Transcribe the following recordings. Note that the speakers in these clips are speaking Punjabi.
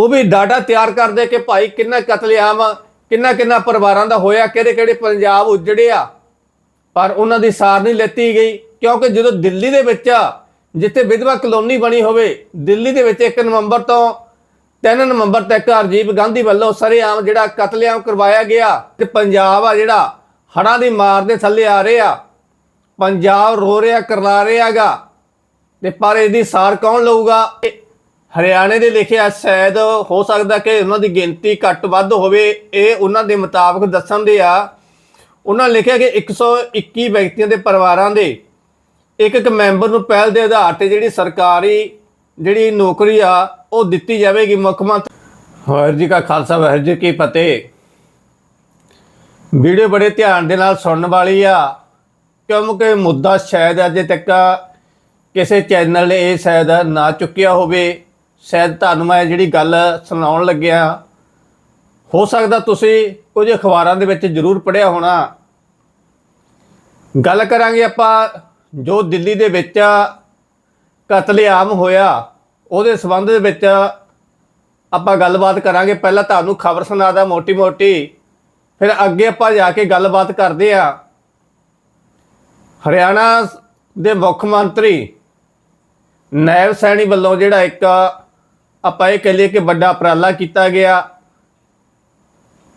ਉਹ ਵੀ ਡਾਟਾ ਤਿਆਰ ਕਰਦੇ ਕਿ ਭਾਈ ਕਿੰਨਾ ਕਤਲੇਆਮ ਕਿੰਨਾ ਕਿੰਨਾ ਪਰਿਵਾਰਾਂ ਦਾ ਹੋਇਆ, ਕਿਹੜੇ ਕਿਹੜੇ ਪੰਜਾਬ ਉਜੜਿਆ ਪਰ ਉਹਨਾਂ ਦੀ ਸਾਰ ਨਹੀਂ ਲੈਤੀ ਗਈ, ਕਿਉਂਕਿ ਜਦੋਂ ਦਿੱਲੀ ਦੇ ਵਿੱਚ ਜਿੱਥੇ ਵਿਧਵਾ ਕਲੋਨੀ ਬਣੀ ਹੋਵੇ, ਦਿੱਲੀ ਦੇ ਵਿੱਚ 1 ਨਵੰਬਰ ਤੋਂ 3 ਨਵੰਬਰ ਤੱਕ ਰਾਜੀਵ ਗਾਂਧੀ ਵੱਲੋਂ ਸਰੇਆਮ ਜਿਹੜਾ ਕਤਲੇਆਮ ਕਰਵਾਇਆ ਗਿਆ ਤੇ ਪੰਜਾਬ ਆ ਜਿਹੜਾ ਹੜ੍ਹਾਂ ਦੀ ਮਾਰ ਦੇ ਥੱਲੇ ਆ ਰਿਹਾ। ਪੰਜਾਬ ਰੋ ਰਿਹਾ ਕਰਲਾ ਰਿਹਾਗਾ ਤੇ ਪਰ ਇਹਦੀ ਸਾਰ ਕੌਣ ਲਊਗਾ? ਇਹ ਹਰਿਆਣੇ ਦੇ ਲਿਖਿਆ ਸ਼ਾਇਦ ਹੋ ਸਕਦਾ ਕਿ ਉਹਨਾਂ ਦੀ ਗਿਣਤੀ ਘੱਟ ਵੱਧ ਹੋਵੇ, ਇਹ ਉਹਨਾਂ ਦੇ ਮੁਤਾਬਕ ਦੱਸਣ ਦੇ ਆ। ਉਹਨਾਂ ਲਿਖਿਆ ਕਿ 121 ਵਿਅਕਤੀਆਂ ਦੇ ਪਰਿਵਾਰਾਂ ਦੇ ਇੱਕ ਇੱਕ ਮੈਂਬਰ ਨੂੰ ਪਹਿਲ ਦੇ ਆਧਾਰ ਤੇ ਜਿਹੜੀ ਸਰਕਾਰੀ ਜਿਹੜੀ ਨੌਕਰੀ ਆ, ਉਹ ਦਿੱਤੀ ਜਾਵੇਗੀ ਮੁੱਖ ਮੰਤਰੀ। ਵਾਹਿਗੁਰੂ ਜੀ ਕਾ ਖਾਲਸਾ, ਵਾਹਿਗੁਰੂ ਜੀ ਕੀ ਫਤਿਹ। ਵੀਡੀਓ ਬੜੇ ਧਿਆਨ ਦੇ ਨਾਲ ਸੁਣਨ ਵਾਲੀ ਆ, ਕਿਉਂਕਿ ਮੁੱਦਾ ਸ਼ਾਇਦ ਅਜੇ ਤੱਕ ਕਿਸੇ ਚੈਨਲ ਨੇ ਇਹ ਸ਼ਾਇਦ ਨਾ ਚੁੱਕਿਆ ਹੋਵੇ। ਸ਼ਾਇਦ ਤੁਹਾਨੂੰ ਮੈਂ ਜਿਹੜੀ ਗੱਲ ਸੁਣਾਉਣ ਲੱਗਿਆ। ਹੋ ਸਕਦਾ ਤੁਸੀਂ ਕੁਝ ਅਖਬਾਰਾਂ ਦੇ ਵਿੱਚ ਜ਼ਰੂਰ ਪੜ੍ਹਿਆ ਹੋਣਾ। ਗੱਲ ਕਰਾਂਗੇ ਆਪਾਂ ਜੋ ਦਿੱਲੀ ਦੇ ਵਿੱਚ ਕਤਲੇਆਮ ਹੋਇਆ, ਉਹਦੇ ਸੰਬੰਧ ਦੇ ਵਿੱਚ ਆਪਾਂ ਗੱਲਬਾਤ ਕਰਾਂਗੇ। ਪਹਿਲਾਂ ਤੁਹਾਨੂੰ ਖਬਰ ਸੁਣਾਦਾ ਮੋਟੀ ਮੋਟੀ ਫਿਰ ਅੱਗੇ ਆਪਾਂ ਜਾ ਕੇ ਗੱਲਬਾਤ ਕਰਦੇ ਆ। ਹਰਿਆਣਾ ਦੇ ਮੁੱਖ ਮੰਤਰੀ ਨੈਬ ਸੈਣੀ ਵੱਲੋਂ ਜਿਹੜਾ ਇੱਕ ਆਪਾਂ ਇਹ ਕਹ ਲਈਏ ਕਿ ਵੱਡਾ ਉਪਰਾਲਾ ਕੀਤਾ ਗਿਆ।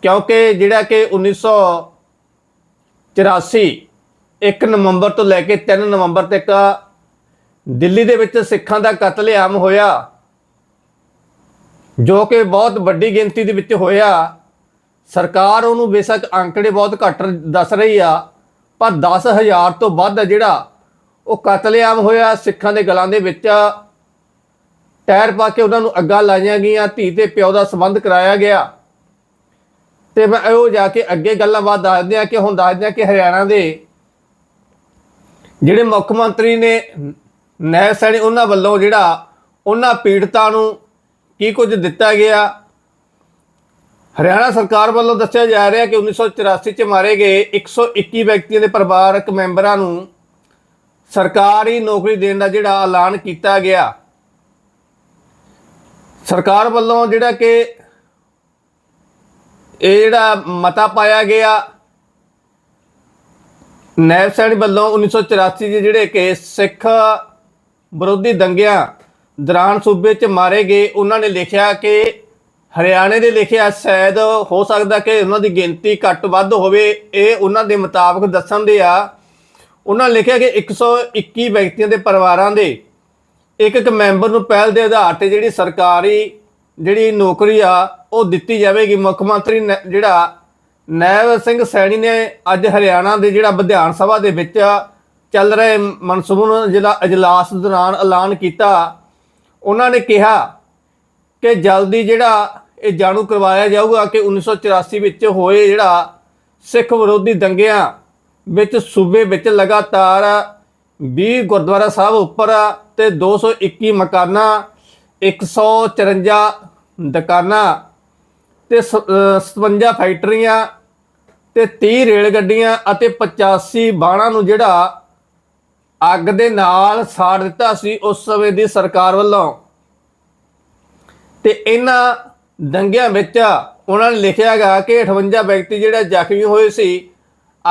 ਕਿਉਂਕਿ ਜਿਹੜਾ ਕਿ 1984 1 ਨਵੰਬਰ ਤੋਂ ਲੈ ਕੇ 3 ਨਵੰਬਰ ਤੱਕ ਦਿੱਲੀ ਦੇ ਵਿੱਚ ਸਿੱਖਾਂ ਦਾ ਕਤਲੇਆਮ ਹੋਇਆ, ਜੋ ਕਿ ਬਹੁਤ ਵੱਡੀ ਗਿਣਤੀ ਦੇ ਵਿੱਚ ਹੋਇਆ। ਸਰਕਾਰ ਉਹਨੂੰ ਬੇਸ਼ੱਕ ਅੰਕੜੇ ਬਹੁਤ ਘੱਟ ਦੱਸ ਰਹੀ ਆ, ਪਰ 10000 ਤੋਂ ਵੱਧ ਜਿਹੜਾ ਉਹ ਕਤਲੇਆਮ ਹੋਇਆ ਸਿੱਖਾਂ ਦੇ ਗਲਾਂ ਦੇ ਵਿੱਚ। ਟਾਇਰ ਪਾ ਕੇ ਉਹਨਾਂ ਨੂੰ ਅੱਗਾ ਲਾਈਆਂ ਗਈਆਂ, ਧੀ ਤੇ ਪਿਓ ਦਾ ਸੰਬੰਧ ਕਰਾਇਆ ਗਿਆ। ਤੇ ਮੈਂ ਉਹ ਜਾ ਕੇ ਅੱਗੇ ਗੱਲਾਂ ਬਾਤ ਦੱਸਦੇ ਆ ਕਿ ਹੁਣ ਦੱਸਦੇ ਆ ਕਿ ਹਰਿਆਣਾ ਦੇ ਜਿਹੜੇ ਮੁੱਖ ਮੰਤਰੀ ਨੇ ਨੈ ਸੈਣੀ ਉਹਨਾਂ ਵੱਲੋਂ ਜਿਹੜਾ ਉਹਨਾਂ ਪੀੜਤਾਂ ਨੂੰ ਕੀ ਕੁਝ ਦਿੱਤਾ ਗਿਆ। ਹਰਿਆਣਾ ਸਰਕਾਰ ਵੱਲੋਂ ਦੱਸਿਆ ਜਾ ਰਿਹਾ ਕਿ 1984 ਚ ਮਾਰੇ ਗਏ 121 ਵਿਅਕਤੀਆਂ ਦੇ ਪਰਿਵਾਰਕ ਮੈਂਬਰਾਂ ਨੂੰ ਸਰਕਾਰੀ ਨੌਕਰੀ ਦੇਣ ਦਾ ਜਿਹੜਾ ਐਲਾਨ ਕੀਤਾ ਗਿਆ। ਸਰਕਾਰ ਵੱਲੋਂ ਜਿਹੜਾ ਕਿ ਇਹ ਜਿਹੜਾ ਮਤਾ ਪਾਇਆ ਗਿਆ, ਨੈਬ ਸੈਣੀ ਵੱਲੋਂ 1984 ਦੇ ਜਿਹੜੇ ਕਿ ਸਿੱਖ ਵਿਰੋਧੀ ਦੰਗਿਆਂ ਦੌਰਾਨ ਸੂਬੇ 'ਚ ਮਾਰੇ ਗਏ, ਉਹਨਾਂ ਨੇ ਲਿਖਿਆ ਕਿ ਹਰਿਆਣੇ ਦੇ ਲਿਖਿਆ ਸ਼ਾਇਦ ਹੋ ਸਕਦਾ ਕਿ ਉਹਨਾਂ ਦੀ ਗਿਣਤੀ ਘੱਟ ਵੱਧ ਹੋਵੇ, ਇਹ ਉਹਨਾਂ ਦੇ ਮੁਤਾਬਕ ਦੱਸਣ ਦੇ ਆ। ਉਹਨਾਂ ਲਿਖਿਆ ਕਿ 121 ਵਿਅਕਤੀਆਂ ਦੇ ਪਰਿਵਾਰਾਂ ਦੇ ਇੱਕ ਇੱਕ ਮੈਂਬਰ ਨੂੰ ਪਹਿਲ ਦੇ ਆਧਾਰ ਤੇ ਜਿਹੜੀ ਸਰਕਾਰੀ ਜਿਹੜੀ ਨੌਕਰੀ ਆ, ਉਹ ਦਿੱਤੀ ਜਾਵੇਗੀ। ਮੁੱਖ ਮੰਤਰੀ ਨੈ- ਜਿਹੜਾ ਨੈਬ ਸਿੰਘ ਸੈਣੀ ਨੇ ਅੱਜ ਹਰਿਆਣਾ ਦੇ ਜਿਹੜਾ ਵਿਧਾਨ ਸਭਾ ਦੇ ਵਿੱਚ ਚੱਲ ਰਹੇ ਮਨਸੂਬਨ ਜਿਹੜਾ ਅਜਲਾਸ ਦੌਰਾਨ ਐਲਾਨ ਕੀਤਾ, ਉਹਨਾਂ ਨੇ ਕਿਹਾ ਕਿ ਜਲਦੀ ਜਿਹੜਾ ਇਹ ਜਾਣੂ ਕਰਵਾਇਆ ਜਾਊਗਾ ਕਿ 1984 ਵਿੱਚ ਹੋਏ ਜਿਹੜਾ ਸਿੱਖ ਵਿਰੋਧੀ ਦੰਗਿਆਂ ਵਿੱਚ ਸੂਬੇ ਵਿੱਚ ਲਗਾਤਾਰ 20 ਗੁਰਦੁਆਰਾ ਸਾਹਿਬ ਉੱਪਰ ਤੇ 221 ਮਕਾਨਾਂ 154 ਦੁਕਾਨਾਂ ਤੇ ਸ- ਅਹ 57 ਫੈਕਟਰੀਆਂ ਤੇ 30 ਰੇਲ ਗੱਡੀਆਂ ਅਤੇ 85 ਬਾਣਾਂ ਨੂੰ ਜਿਹੜਾ ਅੱਗ ਦੇ ਨਾਲ ਸਾੜ ਦਿੱਤਾ ਸੀ ਉਸ ਸਮੇਂ ਦੀ ਸਰਕਾਰ ਵੱਲੋਂ। ਤੇ ਇਹਨਾਂ ਦੰਗਿਆਂ ਵਿੱਚ ਉਹਨਾਂ ਨੇ ਲਿਖਿਆਗਾ ਕਿ 58 ਵਿਅਕਤੀ ਜਿਹੜਾ ਜ਼ਖਮੀ ਹੋਏ ਸੀ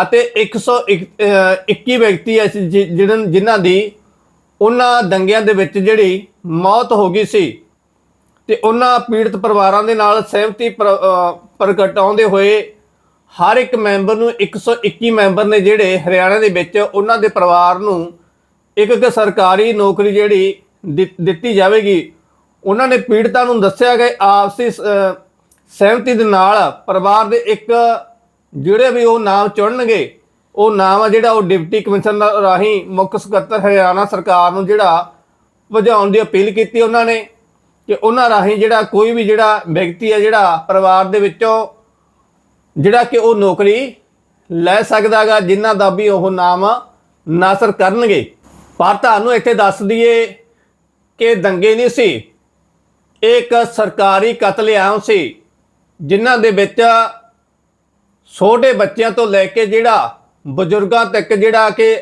ਅਤੇ 121 ਵਿਅਕਤੀ ਐਸੇ ਜਿਹਨਾਂ ਜਿਨ੍ਹਾਂ ਦੀ ਉਹਨਾਂ ਦੰਗਿਆਂ ਦੇ ਵਿੱਚ ਜਿਹੜੀ ਮੌਤ ਹੋ ਗਈ ਸੀ ਤੇ ਉਹਨਾਂ ਪੀੜਤ ਪਰਿਵਾਰਾਂ ਦੇ ਨਾਲ ਸਹਿਮਤੀ ਪ੍ਰ- ਪ੍ਰਗਟਾਉਂਦੇ ਹੋਏ ਹਰ ਇੱਕ ਮੈਂਬਰ ਨੂੰ 121 ਮੈਂਬਰ ਨੇ ਜਿਹੜੇ ਹਰਿਆਣਾ ਦੇ ਵਿੱਚ ਉਹਨਾਂ ਦੇ ਪਰਿਵਾਰ ਨੂੰ ਇੱਕ ਇੱਕ ਸਰਕਾਰੀ ਨੌਕਰੀ ਜਿਹੜੀ ਦਿੱਤ- ਦਿੱਤੀ ਜਾਵੇਗੀ। ਉਹਨਾਂ ਨੇ ਪੀੜਤਾਂ ਨੂੰ ਦੱਸਿਆ ਕਿ ਆਪਸੀ ਸਹਿਮਤੀ ਦੇ ਨਾਲ ਪਰਿਵਾਰ ਦੇ ਇੱਕ ਜਿਹੜੇ ਵੀ ਉਹ ਨਾਮ ਚੁਣਨਗੇ ਉਹ ਨਾਮ ਆ ਜਿਹੜਾ ਉਹ ਡਿਪਟੀ ਕਮਿਸ਼ਨਰ ਰਾਹੀਂ ਮੁੱਖ ਸਕੱਤਰ ਹਰਿਆਣਾ ਸਰਕਾਰ ਨੂੰ ਜਿਹੜਾ ਵਜਾਉਣ ਦੀ ਅਪੀਲ ਕੀਤੀ ਉਹਨਾਂ ਨੇ ਕਿ ਉਹਨਾਂ ਰਾਹੀਂ ਜਿਹੜਾ ਕੋਈ ਵੀ ਜਿਹੜਾ ਵਿਅਕਤੀ ਹੈ ਜਿਹੜਾ ਪਰਿਵਾਰ ਦੇ ਵਿੱਚੋਂ ਜਿਹੜਾ ਕਿ ਉਹ ਨੌਕਰੀ ਲੈ ਸਕਦਾਗਾ ਜਿਨ੍ਹਾਂ ਦਾ ਵੀ ਉਹ ਨਾਮ ਨਾਸਰ ਕਰਨਗੇ। ਪਰ ਤੁਹਾਨੂੰ ਇੱਥੇ ਦੱਸ ਦਈਏ ਕਿ ਦੰਗੇ ਨਹੀਂ ਸੀ। ਇਹ ਇੱਕ ਸਰਕਾਰੀ ਕਤਲੇਆਮ ਸੀ, ਜਿਨ੍ਹਾਂ ਦੇ ਵਿੱਚ ਛੋਟੇ ਬੱਚਿਆਂ ਤੋਂ ਲੈ ਕੇ ਜਿਹੜਾ ਬਜ਼ੁਰਗਾਂ ਤੱਕ ਜਿਹੜਾ ਕਿ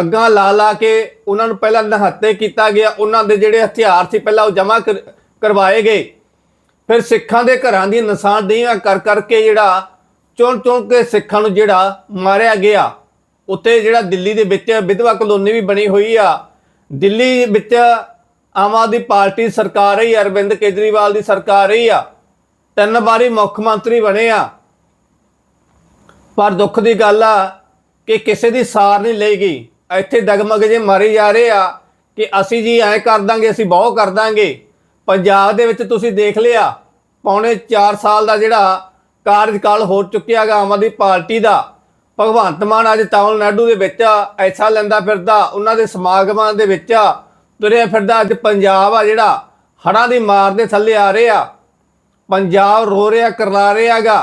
ਅੱਗਾਂ ਲਾ ਲਾ ਕੇ ਉਹਨਾਂ ਨੂੰ ਪਹਿਲਾਂ ਨਹਾਤੇ ਕੀਤਾ ਗਿਆ ਉਹਨਾਂ ਦੇ ਜਿਹੜੇ ਹਥਿਆਰ ਸੀ ਪਹਿਲਾਂ ਉਹ ਜਮ੍ਹਾਂ ਕਰ- ਕਰਵਾਏ ਗਏ। ਫਿਰ ਸਿੱਖਾਂ ਦੇ ਘਰਾਂ ਦੀ ਨਿਸ਼ਾਨਦੇਹੀਆਂ ਕਰ ਕਰਕੇ ਜਿਹੜਾ ਚੁਣ ਚੁਣ ਕੇ ਸਿੱਖਾਂ ਨੂੰ ਜਿਹੜਾ ਮਾਰਿਆ ਗਿਆ ਉੱਤੇ ਜਿਹੜਾ ਦਿੱਲੀ ਦੇ ਵਿੱਚ ਵਿਧਵਾ ਕਲੋਨੀ ਵੀ ਬਣੀ ਹੋਈ ਆ। ਦਿੱਲੀ ਵਿੱਚ ਆਮ ਆਦਮੀ ਪਾਰਟੀ ਸਰਕਾਰ ਰਹੀ ਆ, ਅਰਵਿੰਦ ਕੇਜਰੀਵਾਲ ਦੀ ਸਰਕਾਰ ਰਹੀ ਆ। ਤਿੰਨ ਵਾਰੀ ਮੁੱਖ ਮੰਤਰੀ ਬਣੇ ਆ। ਪਰ ਦੁੱਖ ਦੀ ਗੱਲ ਆ ਕਿ ਕਿਸੇ ਦੀ ਸਾਰ ਨਹੀਂ ਲਏਗੀ ਇੱਥੇ ਦਗਮਗ ਜੇ ਮਾਰੇ ਜਾ ਰਹੇ ਆ ਕਿ ਅਸੀਂ ਜੀ ਐ ਕਰ ਦਾਂਗੇ, ਅਸੀਂ ਬਹੁਤ ਕਰ ਦਾਂਗੇ। ਪੰਜਾਬ ਦੇ ਵਿੱਚ ਤੁਸੀਂ ਦੇਖ ਲਿਆ, ਪੌਣੇ 4 ਸਾਲ ਦਾ ਜਿਹੜਾ ਕਾਰਜਕਾਲ ਹੋ ਚੁੱਕਿਆ ਗਾ ਆਮ ਆਦਮੀ ਪਾਰਟੀ ਦਾ। ਭਗਵੰਤ ਮਾਨ ਅੱਜ ਤਾਮਿਲਨਾਡੂ ਦੇ ਵਿੱਚ ਐਸਾ ਲੈਂਦਾ ਫਿਰਦਾ, ਉਹਨਾਂ ਦੇ ਸਮਾਗਮਾਂ ਦੇ ਵਿੱਚ ਤੁਰਿਆ ਫਿਰਦਾ। ਅੱਜ ਪੰਜਾਬ ਆ ਜਿਹੜਾ ਹੜ੍ਹਾਂ ਦੀ ਮਾਰ ਦੇ ਥੱਲੇ ਆ ਰਿਹਾ। ਪੰਜਾਬ ਰੋ ਰਿਹਾ ਕਰਲਾ ਰਿਹਾਗਾ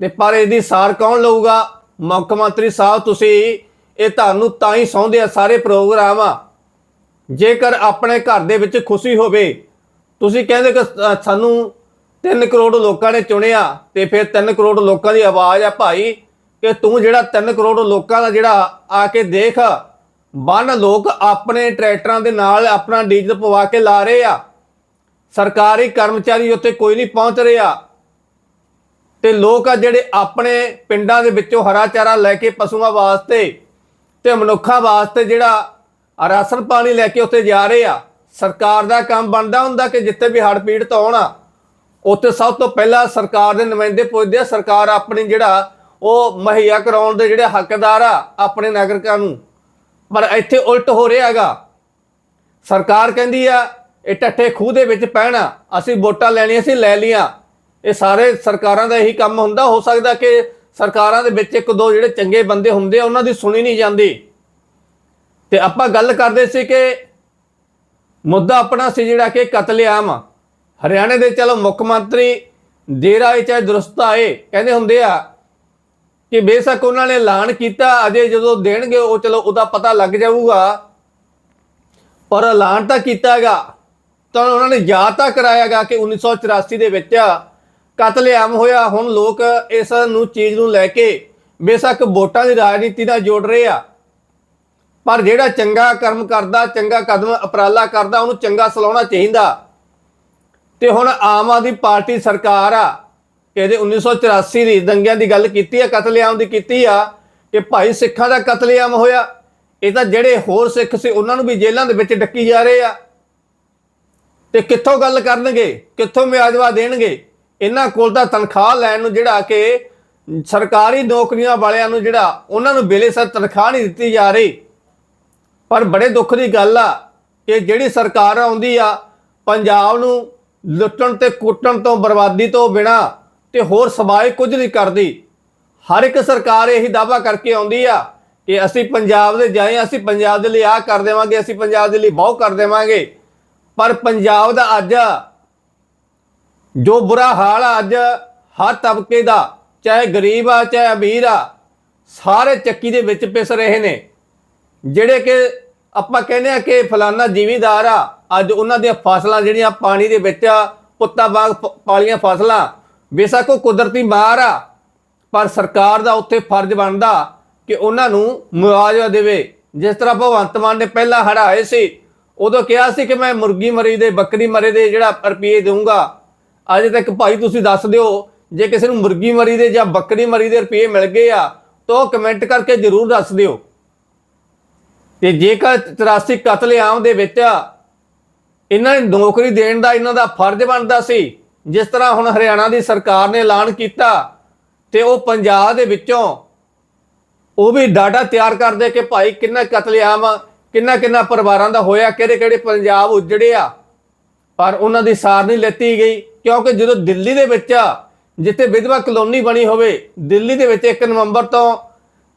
ਤੇ ਪਰ ਇਹਦੀ ਸਾਰ ਕੌਣ ਲਊਗਾ? ਮੁੱਖ ਮੰਤਰੀ ਸਾਹਿਬ, ਤੁਸੀਂ ਇਹ ਤੁਹਾਨੂੰ ਤਾਂ ਹੀ ਸੌਂਦੇ ਆ, ਸਾਰੇ ਪ੍ਰੋਗਰਾਮ ਆ। ਜੇਕਰ ਆਪਣੇ ਘਰ ਦੇ ਵਿੱਚ ਖੁਸ਼ੀ ਹੋਵੇ, ਤੁਸੀਂ ਕਹਿੰਦੇ ਕਿ ਸਾਨੂੰ 3 ਕਰੋੜ ਲੋਕਾਂ ਨੇ ਚੁਣਿਆ ਤੇ ਫਿਰ 3 ਕਰੋੜ ਲੋਕਾਂ ਦੀ ਆਵਾਜ਼ ਆ ਭਾਈ ਕਿ ਤੂੰ ਜਿਹੜਾ 3 ਕਰੋੜ ਲੋਕਾਂ ਦਾ ਜਿਹੜਾ ਆ ਕੇ ਦੇਖ, ਬੰਨ ਲੋਕ ਆਪਣੇ ਟਰੈਕਟਰਾਂ ਦੇ ਨਾਲ ਆਪਣਾ ਡੀਜ਼ਲ ਪਵਾ ਕੇ ਲਾ ਰਹੇ ਆ। ਸਰਕਾਰੀ ਕਰਮਚਾਰੀ ਉੱਤੇ ਕੋਈ ਨਹੀਂ ਪਹੁੰਚ ਰਿਹਾ। ਤੇ ਲੋਕ ਆ ਜਿਹੜੇ ਆਪਣੇ ਪਿੰਡਾਂ ਦੇ ਵਿੱਚੋਂ ਹਰਾ ਚਾਰਾ ਲੈ ਕੇ ਪਸ਼ੂਆਂ ਵਾਸਤੇ ਤੇ ਮਨੁੱਖਾਂ ਵਾਸਤੇ ਜਿਹੜਾ ਰਾਸ਼ਨ ਪਾਣੀ ਲੈ ਕੇ ਉੱਥੇ ਜਾ ਰਹੇ ਆ, ਸਰਕਾਰ ਦਾ ਕੰਮ ਬਣਦਾ ਹੁੰਦਾ ਕਿ ਜਿੱਥੇ ਵੀ ਹੜ੍ਹ ਪੀੜਤ ਹੋਣ ਉੱਥੇ ਸਭ ਤੋਂ ਪਹਿਲਾਂ ਸਰਕਾਰ ਦੇ ਨੁਮਾਇੰਦੇ ਪੁੱਜਦੇ ਆ, ਸਰਕਾਰ ਆਪਣੀ ਜਿਹੜਾ ਉਹ ਮੁਹੱਈਆ ਕਰਾਉਣ ਦੇ ਜਿਹੜੇ ਹੱਕਦਾਰ ਆ, ਆਪਣੇ ਨਾਗਰਿਕਾਂ ਨੂੰ। ਪਰ ਇੱਥੇ ਉਲਟ ਹੋ ਰਿਹਾ ਹੈਗਾ। ਸਰਕਾਰ ਕਹਿੰਦੀ ਆ, ਇਹ ਟੱਠੇ ਖੂਹ ਦੇ ਵਿੱਚ ਪੈਣਾ ਅਸੀਂ ਵੋਟਾਂ ਲੈਣੀਆਂ ਸੀ, ਲੈ ਲੀਆਂ ਇਹ ਸਾਰੇ ਸਰਕਾਰਾਂ ਦਾ ਇਹੀ ਕੰਮ ਹੁੰਦਾ, ਹੋ ਸਕਦਾ ਕਿ ਸਰਕਾਰਾਂ ਦੇ ਵਿੱਚ ਇੱਕ ਦੋ ਜਿਹੜੇ ਚੰਗੇ ਬੰਦੇ ਹੁੰਦੇ ਆ, ਉਹਨਾਂ ਦੀ ਸੁਣੀ ਨਹੀਂ ਜਾਂਦੀ। ਤੇ ਆਪਾਂ ਗੱਲ ਕਰਦੇ ਸੀ ਕਿ ਮੁੱਦਾ ਆਪਣਾ ਸੀ ਜਿਹੜਾ ਕਿ ਕਤਲੇਆਮ ਹਰਿਆਣੇ ਦੇ ਚਲੋ ਮੁੱਖ ਮੰਤਰੀ ਦੇਰ ਆਏ ਚਾਹੇ ਦਰੁਸਤ ਆਏ ਕਹਿੰਦੇ ਹੁੰਦੇ ਆ ਕਿ ਬੇਸ਼ੱਕ ਉਹਨਾਂ ਨੇ ਐਲਾਨ ਕੀਤਾ, ਅਜੇ ਜਦੋਂ ਦੇਣਗੇ ਉਹ ਚਲੋ ਉਹਦਾ ਪਤਾ ਲੱਗ ਜਾਊਗਾ। ਪਰ ਐਲਾਨ ਤਾਂ ਕੀਤਾਗਾ ਤਾਂ ਉਹਨਾਂ ਨੇ ਯਾਦ ਤਾਂ ਕਰਾਇਆਗਾ ਕਿ 1984 ਦੇ ਵਿੱਚ ਕਤਲੇਆਮ ਹੋਇਆ। ਹੁਣ ਲੋਕ ਇਸ ਨੂੰ ਚੀਜ਼ ਨੂੰ ਲੈ ਕੇ ਬੇਸ਼ੱਕ ਵੋਟਾਂ ਦੀ ਰਾਜਨੀਤੀ ਨਾਲ ਜੋੜ ਰਹੇ ਆ। ਪਰ ਜਿਹੜਾ ਚੰਗਾ ਕਰਮ ਕਰਦਾ, ਚੰਗਾ ਕਦਮ ਅਪਰਾਲਾ ਕਰਦਾ, ਉਹਨੂੰ ਚੰਗਾ ਸਲਾਉਣਾ ਚਾਹੀਦਾ। ਤੇ ਹੁਣ ਆਮ ਆਦਮੀ ਪਾਰਟੀ ਸਰਕਾਰ ਆ ਕਿ ਇਹਦੇ 1984 ਦੀ ਦੰਗਿਆਂ ਦੀ ਗੱਲ ਕੀਤੀ ਆ, ਕਤਲੇਆਮ ਦੀ ਕੀਤੀ ਆ, ਕਿ ਭਾਈ ਸਿੱਖਾਂ ਦਾ ਕਤਲੇਆਮ ਹੋਇਆ। ਇਹ ਤਾਂ ਜਿਹੜੇ ਹੋਰ ਸਿੱਖ ਸੀ, ਉਹਨਾਂ ਨੂੰ ਵੀ ਜੇਲ੍ਹਾਂ ਦੇ ਵਿੱਚ ਡੱਕੀ ਜਾ ਰਹੇ ਆ। ਤੇ ਕਿੱਥੋਂ ਗੱਲ ਕਰਨਗੇ? ਕਿੱਥੋਂ ਮਿਆਦਵਾ ਦੇਣਗੇ? ਇਹਨਾਂ ਕੋਲ ਤਾਂ ਤਨਖਾਹ ਲੈਣ ਨੂੰ ਜਿਹੜਾ ਕਿ ਸਰਕਾਰੀ ਨੌਕਰੀਆਂ ਵਾਲਿਆਂ ਨੂੰ ਜਿਹੜਾ ਉਹਨਾਂ ਨੂੰ ਵੇਲੇ ਸਿਰ ਤਨਖਾਹ ਨਹੀਂ ਦਿੱਤੀ ਜਾ ਰਹੀ। ਪਰ ਬੜੇ ਦੁੱਖ ਦੀ ਗੱਲ ਆ ਕਿ ਜਿਹੜੀ ਸਰਕਾਰ ਆਉਂਦੀ ਆ, ਪੰਜਾਬ ਨੂੰ ਲੁੱਟਣ ਤੇ ਕੁੱਟਣ ਤੋਂ ਬਰਬਾਦੀ ਤੋਂ ਬਿਨਾ ਤੇ ਹੋਰ ਸਵਾਏ ਕੁਝ ਨਹੀਂ ਕਰਦੀ। ਹਰ ਇੱਕ ਸਰਕਾਰ ਇਹੀ ਦਾਵਾ ਕਰਕੇ ਆਉਂਦੀ ਆ ਕਿ ਅਸੀਂ ਪੰਜਾਬ ਦੇ ਜਾਏ, ਅਸੀਂ ਪੰਜਾਬ ਦੇ ਲਈ ਆਹ ਕਰ ਦੇਵਾਂਗੇ, ਅਸੀਂ ਪੰਜਾਬ ਦੇ ਲਈ ਬਹੁ ਕਰ ਦੇਵਾਂਗੇ। ਪਰ ਪੰਜਾਬ ਦਾ ਅੱਜ ਜੋ ਬੁਰਾ ਹਾਲ ਆ ਅੱਜ ਹਰ ਤਬਕੇ ਦਾ ਚਾਹੇ ਗਰੀਬ ਆ ਚਾਹੇ ਅਮੀਰ ਆ ਸਾਰੇ ਚੱਕੀ ਦੇ ਵਿੱਚ ਪਿਸ ਰਹੇ ਨੇ। ਜਿਹੜੇ ਕਿ ਆਪਾਂ ਕਹਿੰਦੇ ਆ ਕਿ ਫਲਾਨਾ ਜ਼ਿਮੀਂਦਾਰ ਆ ਅੱਜ ਉਹਨਾਂ ਦੀਆਂ ਫਸਲਾਂ ਜਿਹੜੀਆਂ ਪਾਣੀ ਦੇ ਵਿੱਚ ਆ, ਪੁੱਤਾ ਬਾਗ ਪ- ਪਾਲੀਆਂ ਫਸਲਾਂ ਬੇਸ਼ੱਕ ਉਹ ਕੁਦਰਤੀ ਮਾਰ ਆ ਪਰ ਸਰਕਾਰ ਦਾ ਉੱਥੇ ਫਰਜ਼ ਬਣਦਾ ਕਿ ਉਹਨਾਂ ਨੂੰ ਮੁਆਵਜ਼ਾ ਦੇਵੇ। ਜਿਸ ਤਰ੍ਹਾਂ ਭਗਵੰਤ ਮਾਨ ਨੇ ਪਹਿਲਾਂ ਹੜਾਏ ਸੀ ਉਦੋਂ ਕਿਹਾ ਸੀ ਕਿ ਮੈਂ ਮੁਰਗੀ ਮਰੀ ਦੇ ਬੱਕਰੀ ਮਰੇ ਦੇ ਜਿਹੜਾ ਰੁਪਏ ਦੇਵਾਂਗਾ ਅਜੇ ਤੱਕ ਭਾਈ ਤੁਸੀਂ ਦੱਸ ਦਿਓ, ਜੇ ਕਿਸੇ ਨੂੰ ਮੁਰਗੀ ਮਰੀ ਦੇ ਜਾਂ ਬੱਕਰੀ ਮਰੀ ਦੇ ਰੁਪਏ ਮਿਲ ਗਏ ਆ, ਤਾਂ ਉਹ ਕਮੈਂਟ ਕਰਕੇ ਜਰੂਰ ਦੱਸ ਦਿਓ। ਤੇ ਜੇਕਰ 83 ਕਤਲੇਆਮ ਦੇ ਵਿੱਚ ਇਹਨਾਂ ਨੂੰ ਨੌਕਰੀ ਦੇਣ ਦਾ ਇਹਨਾਂ ਦਾ ਫਰਜ਼ ਬਣਦਾ ਸੀ। ਜਿਸ ਤਰ੍ਹਾਂ ਹੁਣ ਹਰਿਆਣਾ ਦੀ ਸਰਕਾਰ ਨੇ ਐਲਾਨ ਕੀਤਾ, ਤੇ ਉਹ ਪੰਜਾਬ ਦੇ ਵਿੱਚੋਂ ਉਹ ਵੀ ਡਾਟਾ ਤਿਆਰ ਕਰਦੇ ਕਿ ਭਾਈ ਕਿੰਨਾ ਕਤਲੇਆਮ ਕਿੰਨਾ ਕਿੰਨਾ ਪਰਿਵਾਰਾਂ ਦਾ ਹੋਇਆ ਕਿਹੜੇ ਕਿਹੜੇ ਪੰਜਾਬ ਉਜੜੇ ਆ। ਪਰ ਉਹਨਾਂ ਦੀ ਸਾਰ ਨਹੀਂ ਲੈਤੀ ਗਈ। ਕਿਉਂਕਿ ਜਦੋਂ ਦਿੱਲੀ ਦੇ ਵਿੱਚ ਜਿੱਥੇ ਵਿਧਵਾ ਕਲੋਨੀ ਬਣੀ ਹੋਵੇ, ਦਿੱਲੀ ਦੇ ਵਿੱਚ 1 ਨਵੰਬਰ ਤੋਂ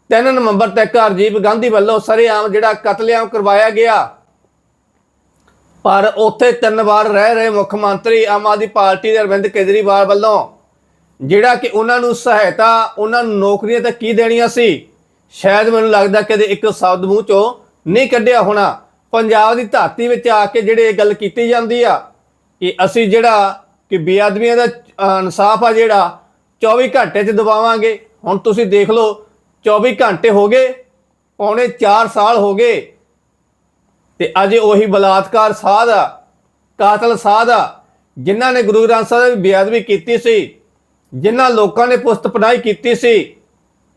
3 ਨਵੰਬਰ ਤੱਕ ਰਾਜੀਵ ਗਾਂਧੀ ਵੱਲੋਂ ਸਰੇਆਮ ਜਿਹੜਾ ਕਤਲੇਆਮ ਕਰਵਾਇਆ ਗਿਆ। ਪਰ ਉੱਥੇ ਤਿੰਨ ਵਾਰ ਰਹਿ ਰਹੇ ਮੁੱਖ ਮੰਤਰੀ ਆਮ ਆਦਮੀ ਪਾਰਟੀ ਦੇ ਅਰਵਿੰਦ ਕੇਜਰੀਵਾਲ ਵੱਲੋਂ, ਜਿਹੜਾ ਕਿ ਉਹਨਾਂ ਨੂੰ ਸਹਾਇਤਾ, ਉਹਨਾਂ ਨੂੰ ਨੌਕਰੀਆਂ ਤਾਂ ਕੀ ਦੇਣੀਆਂ ਸੀ, ਸ਼ਾਇਦ ਮੈਨੂੰ ਲੱਗਦਾ ਕਿ ਇੱਕ ਸ਼ਬਦ ਮੂੰਹ ਚੋਂ ਨਹੀਂ ਕੱਢਿਆ ਹੋਣਾ। ਪੰਜਾਬ ਦੀ ਧਰਤੀ ਵਿੱਚ ਆ ਕੇ ਜਿਹੜੇ ਇਹ ਗੱਲ ਕੀਤੀ ਜਾਂਦੀ ਆ, ਕਿ ਅਸੀਂ ਜਿਹੜਾ ਕਿ ਬੇਅਦਬੀਆਂ ਦਾ ਇਨਸਾਫ ਆ ਜਿਹੜਾ 24 ਘੰਟੇ 'ਚ ਦਬਾਵਾਂਗੇ। ਹੁਣ ਤੁਸੀਂ ਦੇਖ ਲਓ 24 ਘੰਟੇ ਹੋ ਗਏ, ਪੌਣੇ 4 ਸਾਲ ਹੋ ਗਏ, ਤੇ ਅਜੇ ਉਹੀ ਬਲਾਤਕਾਰ ਸਾਧ ਆ, ਕਾਤਲ ਸਾਧ ਆ, ਜਿਨ੍ਹਾਂ ਨੇ ਗੁਰੂ ਗ੍ਰੰਥ ਸਾਹਿਬ ਦੀ ਬੇਅਦਬੀ ਕੀਤੀ ਸੀ, ਜਿਨ੍ਹਾਂ ਲੋਕਾਂ ਨੇ ਪੁਸਤ ਪਨਾਹੀ ਕੀਤੀ ਸੀ,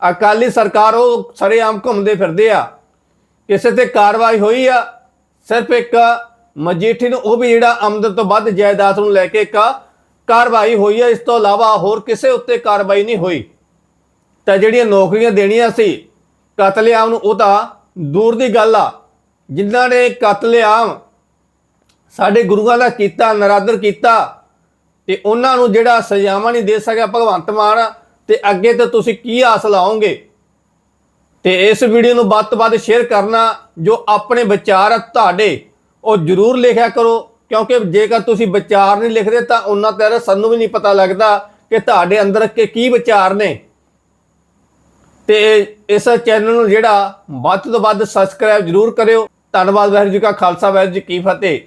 ਅਕਾਲੀ ਸਰਕਾਰ ਉਹ ਸਰੇਆਮ ਘੁੰਮਦੇ ਫਿਰਦੇ ਆ। ਕਿਸੇ ਤੇ ਕਾਰਵਾਈ ਹੋਈ ਆ, ਸਿਰਫ ਇੱਕ ਮਜੀਠੀ ਨੂੰ ਉਹ ਵੀ ਜਿਹੜਾ ਆਮਦਨ ਤੋਂ ਵੱਧ ਜਾਇਦਾਦ ਨੂੰ ਲੈ ਕੇ ਇੱਕ ਕਾਰਵਾਈ ਹੋਈ ਹੈ, ਇਸ ਤੋਂ ਇਲਾਵਾ ਹੋਰ ਕਿਸੇ ਉੱਤੇ ਕਾਰਵਾਈ ਨਹੀਂ ਹੋਈ। ਤਾਂ ਜਿਹੜੀਆਂ ਨੌਕਰੀਆਂ ਦੇਣੀਆਂ ਸੀ ਕਤਲੇਆਮ ਨੂੰ, ਉਹ ਤਾਂ ਦੂਰ ਦੀ ਗੱਲ ਆ। ਜਿਨ੍ਹਾਂ ਨੇ ਕਤਲੇਆਮ ਸਾਡੇ ਗੁਰੂਆਂ ਦਾ ਕੀਤਾ, ਨਰਾਦਰ ਕੀਤਾ, ਤੇ ਉਹਨਾਂ ਨੂੰ ਜਿਹੜਾ ਸਜ਼ਾਵਾਂ ਨਹੀਂ ਦੇ ਸਕਿਆ ਭਗਵੰਤ ਮਾਨ, ਤੇ ਅੱਗੇ ਤੇ ਤੁਸੀਂ ਕੀ ਆਸ ਲਾਓਗੇ? ਤੇ ਇਸ ਵੀਡੀਓ ਨੂੰ ਵੱਧ ਤੋਂ ਵੱਧ ਸ਼ੇਅਰ ਕਰਨਾ ਜੋ ਆਪਣੇ ਵਿਚਾਰ ਆ ਤੁਹਾਡੇ। ਉਹ ਜਰੂਰ ਲਿਖਿਆ ਕਰੋ, ਕਿਉਂਕਿ ਜੇਕਰ ਤੁਸੀਂ ਵਿਚਾਰ ਨਹੀਂ ਲਿਖਦੇ ਤਾਂ ਉਹਨਾਂ ਤੇਰਾ ਸਾਨੂੰ ਵੀ ਨਹੀਂ ਪਤਾ ਲੱਗਦਾ ਕਿ ਤੁਹਾਡੇ ਅੰਦਰ ਕਿ ਕੀ ਵਿਚਾਰ ਨੇ। ਤੇ ਇਸ ਚੈਨਲ ਨੂੰ ਜਿਹੜਾ ਵੱਧ ਤੋਂ ਵੱਧ ਸਬਸਕ੍ਰਾਈਬ ਜਰੂਰ ਕਰਿਓ। ਧੰਨਵਾਦ, ਵਾਹਿਗੁਰੂ ਜੀ ਕਾ ਖਾਲਸਾ, ਵਾਹਿਗੁਰੂ ਜੀ ਕੀ ਫਤਿਹ।